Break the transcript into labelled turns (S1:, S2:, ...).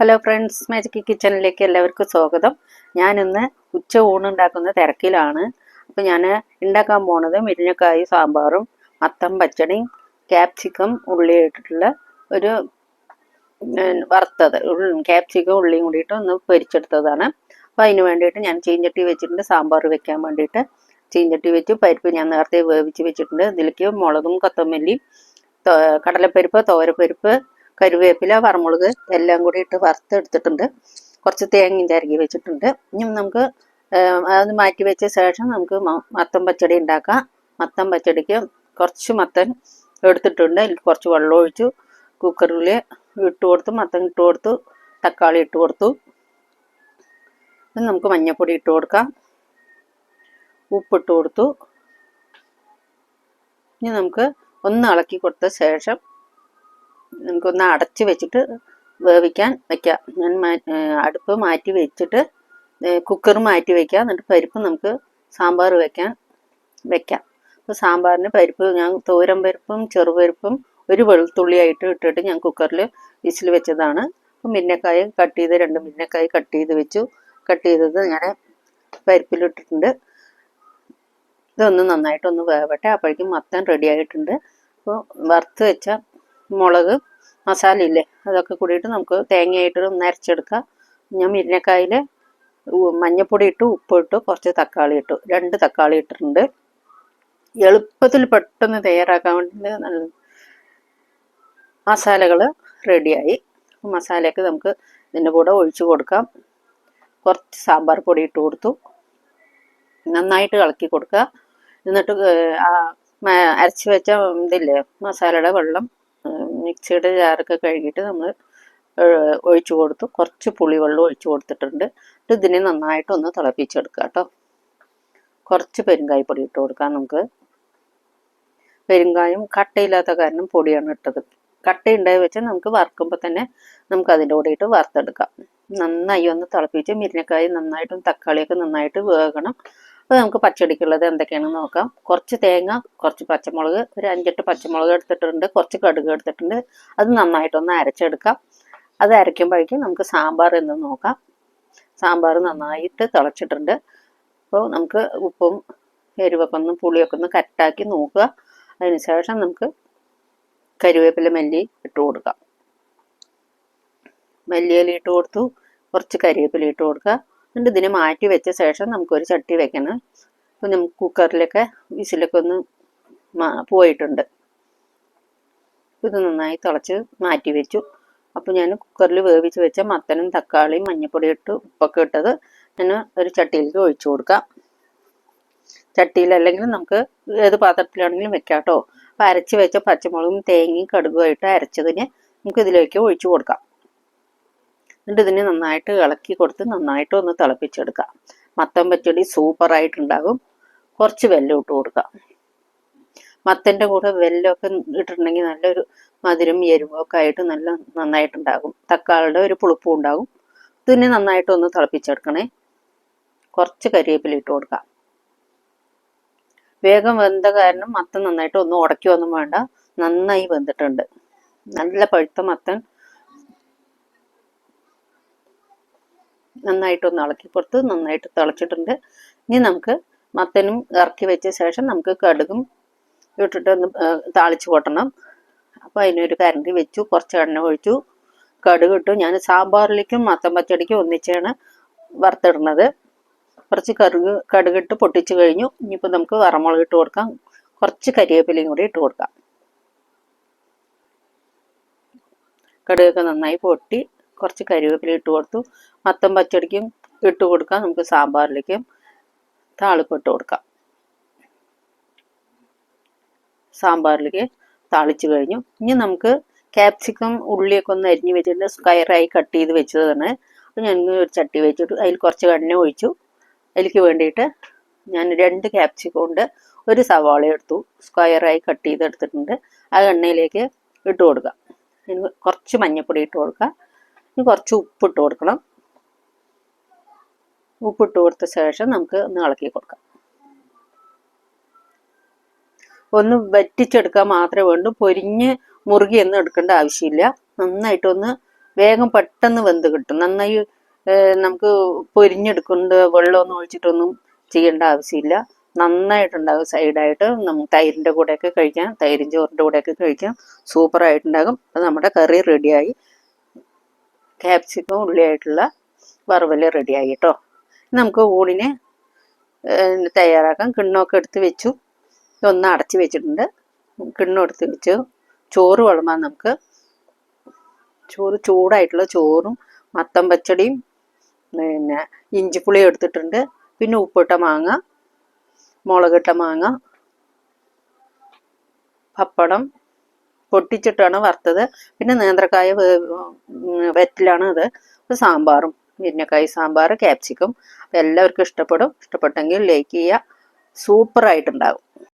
S1: Hello friends magic കിച്ചണിലേക്ക് എല്ലാവർക്കും സ്വാഗതം. ഞാനിന്ന് ഉച്ച ഊണുണ്ടാക്കുന്ന തിരക്കിലാണ്. അപ്പോൾ ഞാൻ ഉണ്ടാക്കാൻ പോണത് മിരിഞ്ഞക്കായ സാമ്പാറും മത്തം പച്ചടിയും ക്യാപ്സിക്കം ഉള്ളി ഇട്ടിട്ടുള്ള ഒരു വറുത്തത്. ക്യാപ്സിക്കം ഉള്ളിയും കൂടിയിട്ട് ഒന്ന് പൊരിച്ചെടുത്തതാണ്. അപ്പോൾ അതിന് വേണ്ടിയിട്ട് ഞാൻ ചീഞ്ചട്ടി വെച്ചിട്ടുണ്ട് സാമ്പാർ വെക്കാൻ വേണ്ടിയിട്ട്. ചീഞ്ചട്ടി വെച്ച് പരിപ്പ് ഞാൻ നേരത്തെ വേവിച്ച് വെച്ചിട്ടുണ്ട്. ഇതിലേക്ക് മുളകും കൊത്തമല്ലിയും കടലപ്പരിപ്പ് തോരപ്പരിപ്പ് കരുവേപ്പില വറമുളക് എല്ലാം കൂടി ഇട്ട് വറുത്തെടുത്തിട്ടുണ്ട്. കുറച്ച് തേങ്ങയും ചിരകി വെച്ചിട്ടുണ്ട്. ഇനി നമുക്ക് അത് മാറ്റി വെച്ച ശേഷം നമുക്ക് മത്തൻ പച്ചടി ഉണ്ടാക്കാം. മത്തൻ പച്ചടിക്ക് കുറച്ച് മത്തൻ എടുത്തിട്ടുണ്ട്. അതിൽ കുറച്ച് വെള്ളം ഒഴിച്ചു കുക്കറിൽ ഇട്ട് കൊടുത്തു മത്തൻ ഇട്ട് കൊടുത്തു തക്കാളി ഇട്ട് കൊടുത്തു. നമുക്ക് മഞ്ഞൾപ്പൊടി ഇട്ട് കൊടുക്കാം. ഉപ്പിട്ട് കൊടുത്തു. ഇനി നമുക്ക് ഒന്ന് ഇളക്കി കൊടുത്ത ശേഷം നമുക്കൊന്ന് അടച്ച് വെച്ചിട്ട് വേവിക്കാൻ വെക്കാം. ഞാൻ അടുപ്പ് മാറ്റി വെച്ചിട്ട് കുക്കർ മാറ്റി വെക്കാം. എന്നിട്ട് പരിപ്പ് നമുക്ക് സാമ്പാർ വെക്കാൻ വെക്കാം. അപ്പോൾ സാമ്പാറിന് പരിപ്പ് ഞാൻ തോരൻ പരിപ്പും ചെറുപരിപ്പും ഒരു വെളുത്തുള്ളിയായിട്ട് ഇട്ടിട്ട് ഞാൻ കുക്കറിൽ വിസിൽ വെച്ചതാണ്. അപ്പം മിന്നക്കായ കട്ട് ചെയ്ത് രണ്ട് മിന്നക്കായ കട്ട് ചെയ്ത് വെച്ചു. കട്ട് ചെയ്തത് ഞാൻ പരിപ്പിലിട്ടിട്ടുണ്ട്. ഇതൊന്ന് നന്നായിട്ടൊന്ന് വേവട്ടെ. അപ്പോഴേക്കും മത്തൻ റെഡി ആയിട്ടുണ്ട്. അപ്പോൾ വറുത്ത് വെച്ച മുളക് മസാല ഇല്ലേ അതൊക്കെ കൂടിയിട്ട് നമുക്ക് തേങ്ങയായിട്ട് ഒന്ന് അരച്ചെടുക്കാം. ഞാൻ മിരിഞ്ഞക്കായിൽ മഞ്ഞപ്പൊടി ഇട്ടു ഇട്ടു കുറച്ച് തക്കാളി ഇട്ടു. രണ്ട് തക്കാളി ഇട്ടിട്ടുണ്ട്. എളുപ്പത്തിൽ പെട്ടെന്ന് തയ്യാറാക്കാൻ വേണ്ടി നല്ല മസാലകൾ റെഡിയായി. മസാലയൊക്കെ നമുക്ക് ഇതിന്റെ കൂടെ ഒഴിച്ചു കൊടുക്കാം. കുറച്ച് സാമ്പാർ പൊടി ഇട്ട് കൊടുത്തു. നന്നായിട്ട് ഇളക്കി കൊടുക്കുക. എന്നിട്ട് അരച്ച് വെച്ച ഇതില്ലേ മസാലയുടെ വെള്ളം മിക്സിയുടെ ജാറൊക്കെ കഴുകിയിട്ട് നമ്മൾ ഒഴിച്ചു കൊടുത്തു. കുറച്ച് പുളിവെള്ളം ഒഴിച്ചു കൊടുത്തിട്ടുണ്ട്. ഇത് ഇതിനെ നന്നായിട്ടൊന്ന് തിളപ്പിച്ചെടുക്കുക കേട്ടോ. കുറച്ച് പെരുങ്കായപ്പൊടി ഇട്ട് കൊടുക്കാം നമുക്ക്. പെരുങ്കായം കട്ടയില്ലാത്ത കാരണം പൊടിയാണ് ഇട്ടത്. കട്ടയുണ്ടായി വെച്ചാൽ നമുക്ക് വറുക്കുമ്പോൾ തന്നെ നമുക്ക് അതിന്റെ കൂടെ ഇട്ട് വറുത്തെടുക്കാം. നന്നായി ഒന്ന് തിളപ്പിച്ച് മിരിഞ്ഞക്കായി നന്നായിട്ടും തക്കാളിയൊക്കെ നന്നായിട്ട് വേകണം. അപ്പോൾ നമുക്ക് പച്ചടിക്കുള്ളത് എന്തൊക്കെയാണെന്ന് നോക്കാം. കുറച്ച് തേങ്ങ കുറച്ച് പച്ചമുളക് ഒരു അഞ്ചെട്ട് പച്ചമുളക് എടുത്തിട്ടുണ്ട്. കുറച്ച് കടുക് എടുത്തിട്ടുണ്ട്. അത് നന്നായിട്ടൊന്ന് അരച്ചെടുക്കാം. അത് അരയ്ക്കുമ്പോഴേക്കും നമുക്ക് സാമ്പാർ എന്ന് നോക്കാം. സാമ്പാർ നന്നായിട്ട് തിളച്ചിട്ടുണ്ട്. അപ്പോൾ നമുക്ക് ഉപ്പും എരിവൊക്കെ ഒന്ന് പുളിയൊക്കെ ഒന്ന് കറ്റാക്കി നോക്കുക. അതിനുശേഷം നമുക്ക് കരിവേപ്പില മല്ലി ഇട്ട് കൊടുക്കാം. മല്ലിയില ഇട്ട് കൊടുത്തു. കുറച്ച് കരിവേപ്പില ഇട്ട് കൊടുക്കുക. എന്നിട്ട് ഇതിനെ മാറ്റി വെച്ച ശേഷം നമുക്കൊരു ചട്ടി വെക്കണം. അപ്പോൾ നമുക്ക് കുക്കറിലൊക്കെ വിസിലൊക്കെ ഒന്ന് പോയിട്ടുണ്ട്. ഇത് നന്നായി തിളച്ച് മാറ്റി വെച്ചു. അപ്പോൾ ഞാൻ കുക്കറിൽ വേവിച്ച് വെച്ച മത്തനും തക്കാളിയും മഞ്ഞൾപ്പൊടി ഇട്ട് ഉപ്പൊക്കെ ഇട്ടത് ഞാൻ ഒരു ചട്ടിയിലേക്ക് ഒഴിച്ചു കൊടുക്കാം. ചട്ടിയിൽ അല്ലെങ്കിൽ നമുക്ക് ഏത് പാത്രത്തിലാണെങ്കിലും വെക്കാം കേട്ടോ. അപ്പോൾ അരച്ച് വെച്ച പച്ചമുളകും തേങ്ങയും കടുകുമായിട്ട് അരച്ചതിന് നമുക്ക് ഇതിലേക്ക് ഒഴിച്ചു കൊടുക്കാം. എന്നിട്ട് ഇതിനെ നന്നായിട്ട് ഇളക്കി കൊടുത്ത് നന്നായിട്ട് ഒന്ന് തിളപ്പിച്ചെടുക്കുക മത്തൻ പച്ചടി സൂപ്പറായിട്ടുണ്ടാകും കുറച്ച് വെല്ലം ഇട്ട് കൊടുക്കുക മത്തന്റെ കൂടെ വെല്ലമൊക്കെ ഇട്ടിട്ടുണ്ടെങ്കിൽ നല്ലൊരു മധുരം എരിവൊക്കെ ആയിട്ട് നല്ല നന്നായിട്ടുണ്ടാകും. തക്കാളിയുടെ ഒരു പുളിപ്പും ഉണ്ടാകും. ഇതിനെ നന്നായിട്ട് ഒന്ന് തിളപ്പിച്ചെടുക്കണേ. കുറച്ച് കരിവേപ്പില ഇട്ട് കൊടുക്കാം. വേഗം വെന്ത കാരണം മത്തൻ നന്നായിട്ട് ഒന്നും ഉടയ്ക്കൊന്നും വേണ്ട. നന്നായി വെന്തിട്ടുണ്ട്. നല്ല പഴുത്ത മത്തൻ. നന്നായിട്ടൊന്ന് ഇളക്കി കൊടുത്ത് നന്നായിട്ട് തിളച്ചിട്ടുണ്ട്. ഇനി നമുക്ക് മത്തനും ഇറക്കി വെച്ച ശേഷം നമുക്ക് കടുകും ഇട്ടിട്ട് ഒന്ന് താളിച്ച് കൊട്ടണം. അപ്പോൾ അതിനൊരു കരണ്ടി വെച്ചു കുറച്ച് എണ്ണ ഒഴിച്ചു. കടുക് ഇട്ടു. ഞാൻ സാമ്പാറിലേക്കും മത്തൻ പച്ചടിക്കും ഒന്നിച്ചാണ് വറുത്തിടുന്നത്. കുറച്ച് കറുക് കടുകിട്ട് പൊട്ടിച്ച് കഴിഞ്ഞു. ഇനിയിപ്പോൾ നമുക്ക് വറമുളക് ഇട്ട് കൊടുക്കാം. കുറച്ച് കരിവേപ്പിലയും കൂടി ഇട്ട് കൊടുക്കാം. കടുകൊക്കെ നന്നായി പൊട്ടി കുറച്ച് കരിവേപ്പില ഇട്ട് കൊടുത്തു. മത്തം പച്ചടിക്കും ഇട്ട് കൊടുക്കാം. നമുക്ക് സാമ്പാറിലേക്കും താളിപ്പിട്ട് കൊടുക്കാം. സാമ്പാറിലേക്ക് താളിച്ചു കഴിഞ്ഞു. ഇനി നമുക്ക് ക്യാപ്സിക്കം ഉള്ളിയൊക്കെ ഒന്ന് അരിഞ്ഞ് വെച്ചിട്ട് സ്ക്വയറായി കട്ട് ചെയ്ത് വെച്ചതാണ്. അപ്പം ഞാൻ ഒരു ചട്ടി വെച്ചിട്ട്. അതിൽ കുറച്ച് എണ്ണ ഒഴിച്ചു. അതിലേക്ക് വേണ്ടിയിട്ട് ഞാൻ രണ്ട് ക്യാപ്സിക്കം ഉണ്ട്. ഒരു സവാള എടുത്തു. സ്ക്വയറായി കട്ട് ചെയ്ത് എടുത്തിട്ടുണ്ട് ആ എണ്ണയിലേക്ക് ഇട്ട് കൊടുക്കാം. കുറച്ച് മഞ്ഞൾപ്പൊടി ഇട്ട് കൊടുക്കുക ഇനി കുറച്ച് ഉപ്പിട്ട് കൊടുക്കണം. ഉപ്പിട്ട് കൊടുത്ത ശേഷം നമുക്ക് ഒന്ന് ഇളക്കി കൊടുക്കാം. ഒന്ന് വറ്റിച്ചെടുക്കാൻ മാത്രമേ വേണ്ടൂ. പൊരിഞ്ഞ് മുറുകിയൊന്നും എടുക്കേണ്ട ആവശ്യമില്ല. നന്നായിട്ടൊന്ന് വേഗം പെട്ടെന്ന് വെന്ത് കിട്ടും. നന്നായി നമുക്ക് പൊരിഞ്ഞെടുക്കൊണ്ട് വെള്ളമൊന്നും ഒഴിച്ചിട്ടൊന്നും ചെയ്യേണ്ട ആവശ്യമില്ല. നന്നായിട്ടുണ്ടാകും സൈഡായിട്ട്. നമുക്ക് തൈരിന്റെ കൂടെയൊക്കെ കഴിക്കാം. തൈരും ചോറിന്റെ കൂടെയൊക്കെ കഴിക്കാം. സൂപ്പറായിട്ടുണ്ടാകും. അത് നമ്മുടെ കറി റെഡിയായി. ക്യാപ്സിക്കം ഉള്ളിയായിട്ടുള്ള വറവൽ റെഡിയായി കേട്ടോ നമുക്ക് ഊണിന് തയ്യാറാക്കാം. കിണ്ണമൊക്കെ എടുത്ത് വെച്ചു. ഒന്ന് അടച്ച് വെച്ചിട്ടുണ്ട്. കിണ്ണം എടുത്ത് വെച്ചു. ചോറ് വിളമ്പാൻ നമുക്ക്. ചോറ് ചൂടായിട്ടുള്ള ചോറും മത്തൻ പച്ചടിയും പിന്നെ ഇഞ്ചിപ്പുളിയും എടുത്തിട്ടുണ്ട്. പിന്നെ ഉപ്പിട്ട മാങ്ങ മുളകിട്ട മാങ്ങ പപ്പടം പൊട്ടിച്ചിട്ടാണ് വറുത്തത്. പിന്നെ നേന്ത്രക്കായ വെറ്റിലാണ് ഇത് സാമ്പാറും മിരിഞ്ഞക്കായ സാമ്പാർ ക്യാപ്സിക്കും. എല്ലാവർക്കും ഇഷ്ടപ്പെടും. ഇഷ്ടപ്പെട്ടെങ്കിൽ ലൈക്ക് ചെയ്യുക. സൂപ്പറായിട്ടുണ്ടാകും